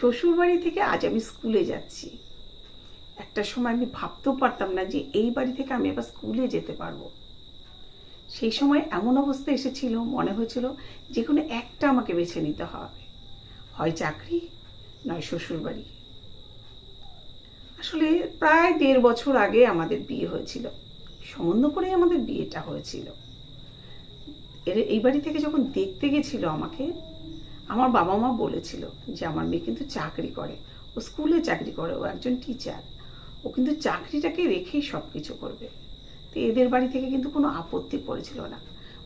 শ্বশুরবাড়ি থেকে আজ আমি স্কুলে যাচ্ছি। একটা সময় আমি ভাবতেও পারতাম না যে এই বাড়ি থেকে আমি আবার স্কুলে যেতে পারব। সেই সময় এমন অবস্থা এসেছিল, মনে হয়েছিল যে কোনো একটা আমাকে বেছে নিতে হবে। হয় চাকরি, নয় শ্বশুরবাড়ি। আসলে প্রায় দেড় বছর আগে আমাদের বিয়ে হয়েছিল। সম্বন্ধ করেই আমাদের বিয়েটা হয়েছিল। এর, এই বাড়ি থেকে যখন দেখতে গেছিল আমাকে আমার বাবা মা বলেছিল যে আমার মেয়ে কিন্তু চাকরি করে। ও স্কুলে চাকরি করে, ও একজন টিচার ও কিন্তু চাকরিটাকে রেখেই সব কিছু করবে। তো এদের বাড়ি থেকে কিন্তু কোনো আপত্তি করেছিল না।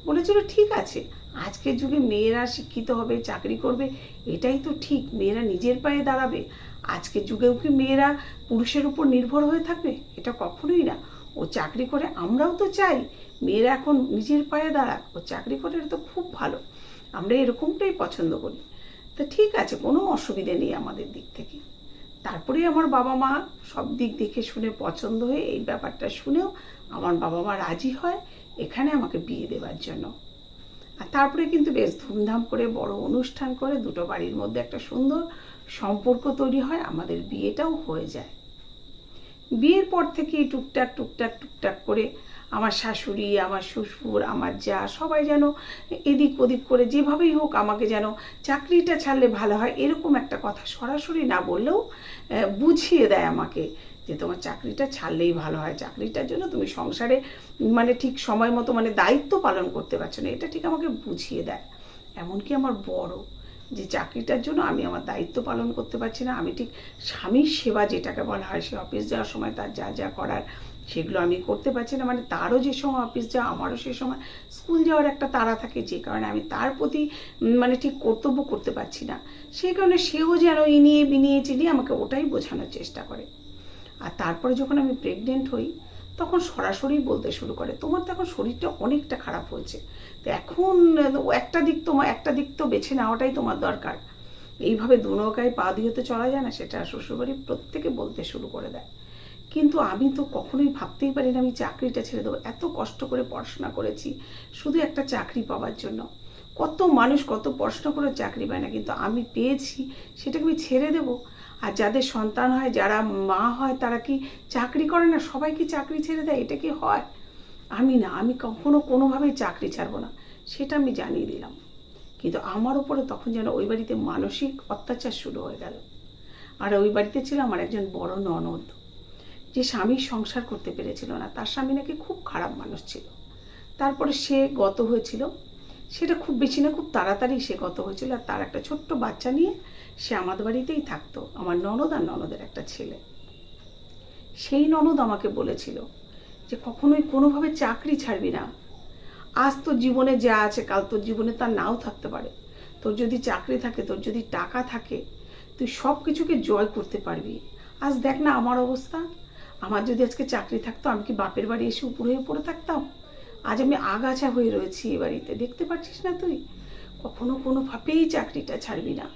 বলেছিল, ঠিক আছে, আজকের যুগে মেয়েরা শিক্ষিত হবে, চাকরি করবে, এটাই তো ঠিক, মেয়েরা নিজের পায়ে দাঁড়াবে। আজকের যুগেও কি মেয়েরা পুরুষের উপর নির্ভর হয়ে থাকবে? এটা কখনোই না। ও চাকরি করে, আমরাও তো চাই, মেয়েরা এখন নিজের পায়ে দাঁড়াক। ও চাকরি করে, এটা তো খুব ভালো। আমরা এরকমটাই পছন্দ করি। তা ঠিক আছে, কোনো অসুবিধে নেই আমাদের দিক থেকে। তারপরে আমার বাবা মা সব দিক দেখে শুনে পছন্দ হয়ে এই ব্যাপারটা শুনেও আমার বাবা মা রাজি হয় এখানে আমাকে বিয়ে দেওয়ার জন্য। আর তারপরে কিন্তু বেশ ধুমধাম করে বড় অনুষ্ঠান করে দুটো বাড়ির মধ্যে একটা সুন্দর সম্পর্ক তৈরি হয়, আমাদের বিয়েটাও হয়ে যায়। বিয়ের পর থেকে টুকটাক টুকটাক টুকটাক করে আমার শাশুড়ি, আমার শ্বশুর, আমার যা, সবাই যেন এদিক ওদিক করে যেভাবেই হোক আমাকে যেন চাকরিটা ছাড়লে ভালো হয়, এরকম একটা কথা সরাসরি না বললেও বুঝিয়ে দেয় আমাকে যে তোমার চাকরিটা ছাড়লেই ভালো হয়, চাকরিটার জন্য তুমি সংসারে মানে ঠিক সময় মতো মানে দায়িত্ব পালন করতে পারছ না, এটা ঠিক আমাকে বুঝিয়ে দেয়। এমনকি আমার বড় যে চাকরিটার জন্য আমি আমার দায়িত্ব পালন করতে পারছি না, আমি ঠিক স্বামীর সেবা যেটাকে বলা হয়, সে অফিস যাওয়ার সময় তার যা যা করার সেগুলো আমি করতে পারছি না। মানে তারও যে সময় অফিস যাওয়া, আমারও সে সময় স্কুল যাওয়ার একটা তাড়া থাকে যে কারণে আমি তার প্রতি মানে ঠিক কর্তব্য করতে পারছি না। সেই কারণে সেও যেন ইনিয়ে বিনিয়ে চিনিয়ে আমাকে ওটাই বোঝানোর চেষ্টা করে। আর তারপরে যখন আমি প্রেগনেন্ট হই, তখন সরাসরি বলতে শুরু করে। তোমার তো এখন শরীরটা অনেকটা খারাপ হয়েছে। তো এখন একটা দিক তোমার একটা দিক তো বেছে নেওয়াটাই তোমার দরকার। এইভাবে দু নৌকায় পা দিয়ে তো চলা যায় না, সেটা শ্বশুরবাড়ির প্রত্যেকে বলতে শুরু করে দেয়। কিন্তু আমি তো কখনোই ভাবতেই পারি না আমি চাকরিটা ছেড়ে দেবো। এত কষ্ট করে পড়াশোনা করেছি, শুধু একটা চাকরি পাওয়ার জন্য। কত মানুষ কত পড়াশোনা করে চাকরি পায় না, কিন্তু আমি পেয়েছি, সেটাকে আমি ছেড়ে দেবো। আর যাদের সন্তান হয়, যারা মা হয়, তারা কি চাকরি করে না? সবাই কি চাকরি ছেড়ে দেয়? এটা কি হয়? আমি না, আমি কখনো কোনোভাবেই চাকরি ছাড়বো না, সেটা আমি জানিয়ে দিলাম। কিন্তু আমার উপরে তখন যেন ওই বাড়িতে মানসিক অত্যাচার শুরু হয়ে গেল। আর ওই বাড়িতে ছিল আমার একজন বড় ননদ। যে স্বামীর সংসার করতে পেরেছিল না, তার স্বামী নাকি খুব খারাপ মানুষ ছিল। তারপরে সে গত হয়েছিল, সেটা খুব বেশি না, খুব তাড়াতাড়ি সে গত হয়েছিল। আর তার একটা ছোট্ট বাচ্চা নিয়ে সে আমাদের বাড়িতেই থাকতো, আমার ননদ আর ননদের একটা ছেলে। সেই ননদ আমাকে বলেছিল যে, কখনোই কোনোভাবে চাকরি ছাড়বি না। আজ তোর জীবনে যা আছে, কাল তোর জীবনে তা নাও থাকতে পারে। তোর যদি চাকরি থাকে, তোর যদি টাকা থাকে, তুই সব কিছুকে জয় করতে পারবি। আজ দেখ না আমার অবস্থা। আমার যদি আজকে চাকরি থাকতো, আমি কি বাপের বাড়ি এসে উপরে হয়ে পড়ে থাকতাম? আজ আমি আগাছা হয়ে রয়েছি এ বাড়িতে, দেখতে পাচ্ছিস না তুই? কখনো কোনো ভাবেই চাকরিটা ছাড়বি না।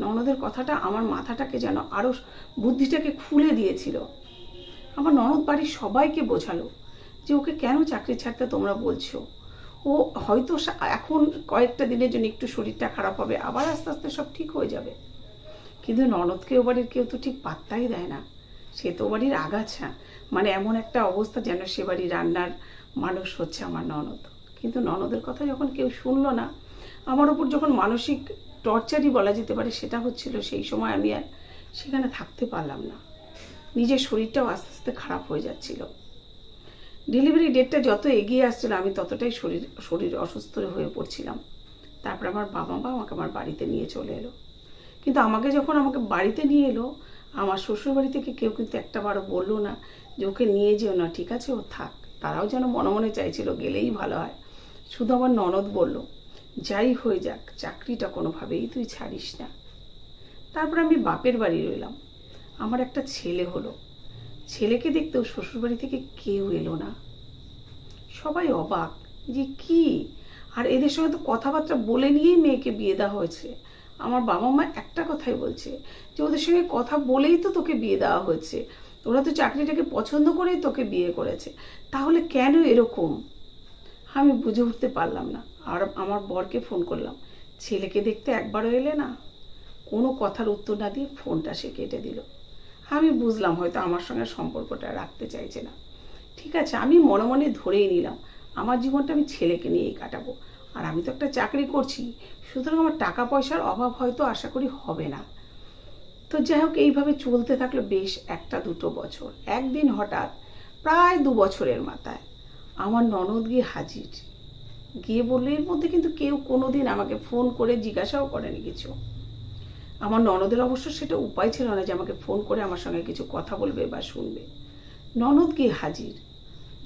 ননদের কথাটা আমার মাথাটাকে যেন আরও বুদ্ধিটাকে খুলে দিয়েছিল। আমার ননদ বাড়ির সবাইকে বোঝালো যে ওকে কেন চাকরি ছাড়তে তোমরা বলছো? ও হয়তো এখন কয়েকটা দিনের জন্য একটু শরীরটা খারাপ হবে, আবার আস্তে আস্তে সব ঠিক হয়ে যাবে। কিন্তু ননদকে ও বাড়ির কেউ তো ঠিক পাত্তাই দেয় না। সে তো বাড়ির আগাছা। মানে এমন একটা অবস্থা যেন সে বাড়ির রান্নার মানুষ হচ্ছে আমার ননদ। কিন্তু ননদের কথা যখন কেউ শুনলো না, আমার ওপর যখন মানসিক টর্চারই বলা যেতে পারে সেটা হচ্ছিল সেই সময় আমি আর সেখানে থাকতে পারলাম না। নিজের শরীরটাও আস্তে আস্তে খারাপ হয়ে যাচ্ছিল। ডেলিভারি ডেটটা যত এগিয়ে আসছিল, আমি ততটাই শরীর শরীর অসুস্থ হয়ে পড়ছিলাম। তারপর আমার বাবা মা আমাকে আমার বাড়িতে নিয়ে চলে এলো। কিন্তু আমাকে যখন আমাকে বাড়িতে নিয়ে এলো আমার শ্বশুর বাড়ি থেকে কেউ কিন্তু একটা বারও বলল না যে ওকে নিয়ে যেও না, ঠিক আছে? ও থাক। তারাও যেন মনে মনে চাইছিল গেলেই ভালো হয়। শুধু আমার ননদ বলল, যাই হয়ে যাক, চাকরিটা কোনোভাবেই তুই ছাড়িস না। তারপর আমি বাপের বাড়ি রইলাম। আমার একটা ছেলে হলো। ছেলেকে দেখতেও শ্বশুরবাড়ি থেকে কেউ এলো না। সবাই অবাক যে কি? আর এদের সঙ্গে তো কথাবার্তা বলে নিয়েই মেয়েকে বিয়ে দেওয়া হয়েছে। আমার বাবা মা একটা কথাই বলছে যে, ওদের সঙ্গে কথা বলেই তো তোকে বিয়ে দেওয়া হয়েছে। ওরা তো চাকরিটাকে পছন্দ করেই তোকে বিয়ে করেছে। তাহলে কেন এরকম? আমি বুঝে উঠতে পারলাম না। আর আমার বরকে ফোন করলাম। ছেলেকে দেখতে একবারও এলে না। কোনো কথার উত্তর না দিয়ে ফোনটা সে কেটে দিল। আমি বুঝলাম হয়তো আমার সঙ্গে সম্পর্কটা রাখতে চাইছে না। ঠিক আছে, আমি মনে মনে ধরেই নিলাম। আমার জীবনটা আমি ছেলেকে নিয়েই কাটাবো। আর আমি তো একটা চাকরি করছি, সুতরাং আমার টাকা পয়সার অভাব হয়তো আশা করি হবে না। তো যাই হোক, এইভাবে চলতে থাকল বেশ একটা দুটো বছর। একদিন হঠাৎ, প্রায় দু বছরের মাথায়, আমার ননদ গিয়ে হাজির। গিয়ে বলল, এর মধ্যে কিন্তু কেউ কোনো দিন আমাকে ফোন করে জিজ্ঞাসাও করেনি কিছু। আমার ননদের অবশ্য সেটা উপায় ছিল না যে আমাকে ফোন করে আমার সঙ্গে কিছু কথা বলবে বা শুনবে। ননদ গিয়ে হাজির।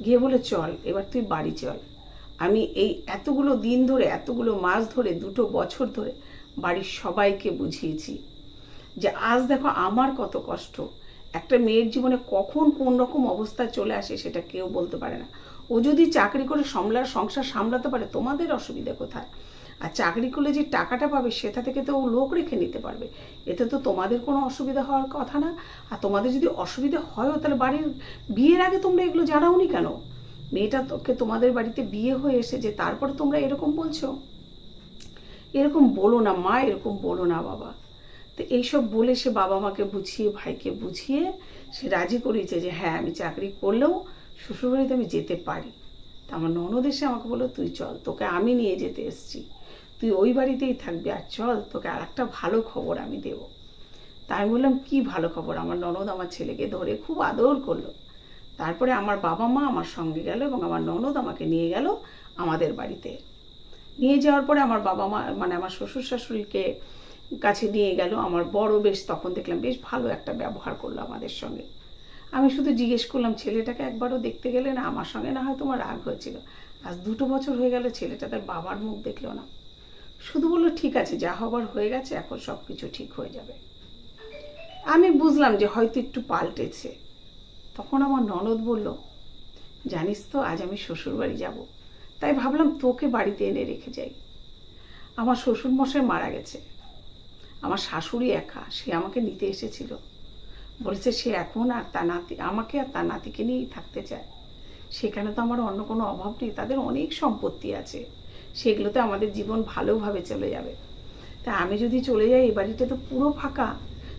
গিয়ে বলে চল, এবার তুই বাড়ি চল। আমি এই এতগুলো দিন ধরে, এতগুলো মাস ধরে, দুটো বছর ধরে বাড়ির সবাইকে বুঝিয়েছি যে আজ দেখো আমার কত কষ্ট। একটা মেয়ের জীবনে কখন কোন রকম অবস্থা চলে আসে সেটা কেউ বলতে পারে না। ও যদি চাকরি করে সামলার সংসার সামলাতে পারে, তোমাদের অসুবিধা কোথায়? আর চাকরি করলে যে টাকাটা পাবে সেটা থেকে তো ও লোক রেখে নিতে পারবে। এতে তো তোমাদের কোনো অসুবিধা হওয়ার কথা না। আর তোমাদের যদি অসুবিধা হয়ও, তাহলে বাড়ির বিয়ের আগে তোমরা এগুলো জানাওনি কেন? মেয়েটা তোকে তোমাদের বাড়িতে বিয়ে হয়ে এসেছে তারপর তোমরা এরকম বলছো? এরকম বলো না, মা, এরকম বলো না বাবা। তো এইসব বলে সে বাবা মাকে বুঝিয়ে, ভাইকে বুঝিয়ে সে রাজি করিয়েছে যে হ্যাঁ আমি চাকরি করলেও শ্বশুরবাড়িতে আমি যেতে পারি। তা আমার ননদ এসে আমাকে বলল, তুই চল, তোকে আমি নিয়ে যেতে এসছি। তুই ওই বাড়িতেই থাকবি আর চল, তোকে আর একটা ভালো খবর আমি দেব। তাই বললাম, কি ভালো খবর? আমার ননদ আমার ছেলেকে ধরে খুব আদর করল। তারপরে আমার বাবা মা আমার সঙ্গে গেল এবং আমার ননদ আমাকে নিয়ে গেল আমাদের বাড়িতে। নিয়ে যাওয়ার পরে আমার বাবা মা মানে আমার শ্বশুর শাশুড়িকে কাছে নিয়ে গেল। আমার বড় বেশ, তখন দেখলাম বেশ ভালো একটা ব্যবহার করল আমাদের সঙ্গে। আমি শুধু জিজ্ঞেস করলাম, ছেলেটাকে একবারও দেখতে গেলে না? আমার সঙ্গে না হয় তোমার রাগ হয়েছিল? আজ দুটো বছর হয়ে গেল ছেলেটা তার বাবার মুখ দেখল না। শুধু বলল, ঠিক আছে, যা হবার হয়ে গেছে, এখন সব কিছু ঠিক হয়ে যাবে। আমি বুঝলাম যে হয়তো একটু পাল্টেছে। তখন আমার ননদ বলল, জানিস তো, আজ আমি শ্বশুরবাড়ি যাব। তাই ভাবলাম তোকে বাড়িতে এনে রেখে যাই। আমার শ্বশুর মশাই মারা গেছে। আমার শাশুড়ি একা, সে আমাকে নিতে এসেছিল। বলেছে, সে এখন আর তার নাতি, আমাকে আর তার নাতিকে নিয়েই থাকতে চায়। সেখানে তো আমার অন্য কোনো অভাব নেই, তাদের অনেক সম্পত্তি আছে। সেগুলোতে আমাদের জীবন ভালোভাবে চলে যাবে। তা আমি যদি চলে যাই এই বাড়িটা তো পুরো ফাঁকা।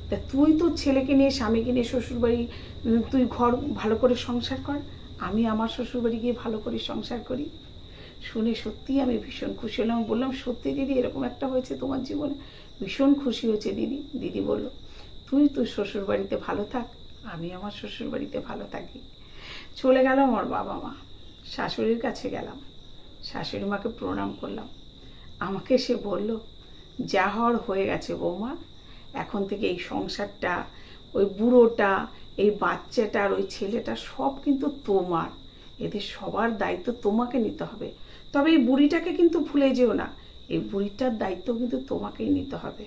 তা তুই তোর ছেলেকে নিয়ে, স্বামীকে নিয়ে শ্বশুরবাড়ি তুই ঘর ভালো করে সংসার কর, আমি আমার শ্বশুরবাড়ি গিয়ে ভালো করে সংসার করি। শুনে সত্যিই আমি ভীষণ খুশি হলাম। বললাম, সত্যি দিদি, এরকম একটা হয়েছে তোমার জীবনে? ভীষণ খুশি হয়েছে দিদি। দিদি বলল, তুই তোর শ্বশুরবাড়িতে ভালো থাক, আমি আমার শ্বশুরবাড়িতে ভালো থাকি। চলে গেল আমার বাবা মা। শাশুড়ির কাছে গেলাম। শাশুড়ি মাকে প্রণাম করলাম। আমাকে সে বলল, যা হওয়ার হয়ে গেছে বৌমা এখন থেকে এই সংসারটা, ওই বুড়োটা, এই বাচ্চাটা আর ওই ছেলেটা সব কিন্তু তোমার। এদের সবার দায়িত্ব তোমাকে নিতে হবে। তবে এই বুড়িটাকে কিন্তু ভুলে যেও না। এই বুড়িটার দায়িত্ব কিন্তু তোমাকেই নিতে হবে।